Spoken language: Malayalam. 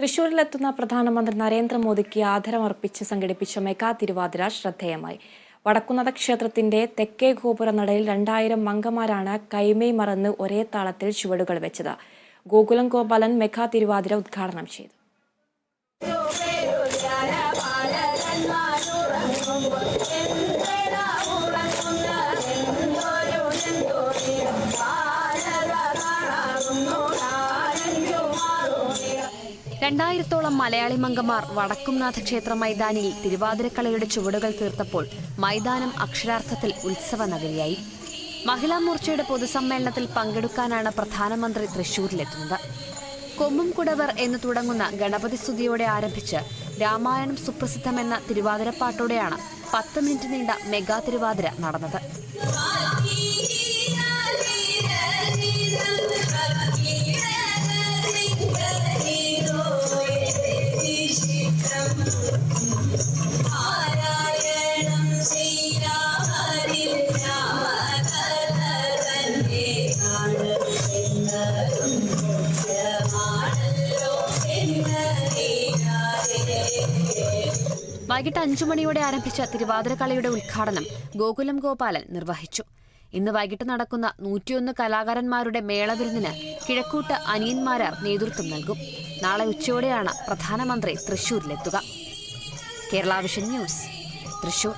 തൃശൂരിലെത്തുന്ന പ്രധാനമന്ത്രി നരേന്ദ്രമോദിക്ക് ആദരമർപ്പിച്ച് സംഘടിപ്പിച്ച മെഗാ തിരുവാതിര ശ്രദ്ധേയമായി. വടക്കുന്നത ക്ഷേത്രത്തിന്റെ തെക്കേ ഗോപുര നടയിൽ രണ്ടായിരം മംഗമാരാണ് കൈമേയ് മറന്ന് ഒരേ താളത്തിൽ ചുവടുകൾ വെച്ചത്. ഗോകുലം ഗോപാലൻ മെഗാ തിരുവാതിര ഉദ്ഘാടനം ചെയ്തു. രണ്ടായിരത്തോളം മലയാളി മംഗമാർ വടക്കുംനാഥ ക്ഷേത്ര മൈതാനിയിൽ തിരുവാതിരക്കളിയുടെ ചുവടുകൾ തീർത്തപ്പോൾ മൈതാനം അക്ഷരാർത്ഥത്തിൽ ഉത്സവ നഗരിയായി. മഹിളാ മോർച്ചയുടെ പൊതുസമ്മേളനത്തിൽ പങ്കെടുക്കാനാണ് പ്രധാനമന്ത്രി തൃശൂരിലെത്തുന്നത്. കൊമ്പും കുടവർ എന്ന് തുടങ്ങുന്ന ഗണപതി സ്തുതിയോടെ ആരംഭിച്ച് രാമായണം സുപ്രസിദ്ധമെന്ന തിരുവാതിരപ്പാട്ടോടെയാണ് പത്ത് മിനിറ്റ് നീണ്ട മെഗാ തിരുവാതിര നടന്നത്. വൈകിട്ട് അഞ്ചു മണിയോടെ ആരംഭിച്ച തിരുവാതിരക്കളിയുടെ ഉദ്ഘാടനം ഗോകുലം ഗോപാലൻ നിർവഹിച്ചു. ഇന്ന് വൈകിട്ട് നടക്കുന്ന നൂറ്റിയൊന്ന് കലാകാരന്മാരുടെ മേളവിരുന്നിന് കിഴക്കൂട്ട് അനിയന്മാരാർ നേതൃത്വം നൽകും. നാളെ ഉച്ചയോടെയാണ് പ്രധാനമന്ത്രി തൃശൂരിലെത്തുക. Kerala vision news Thrissur.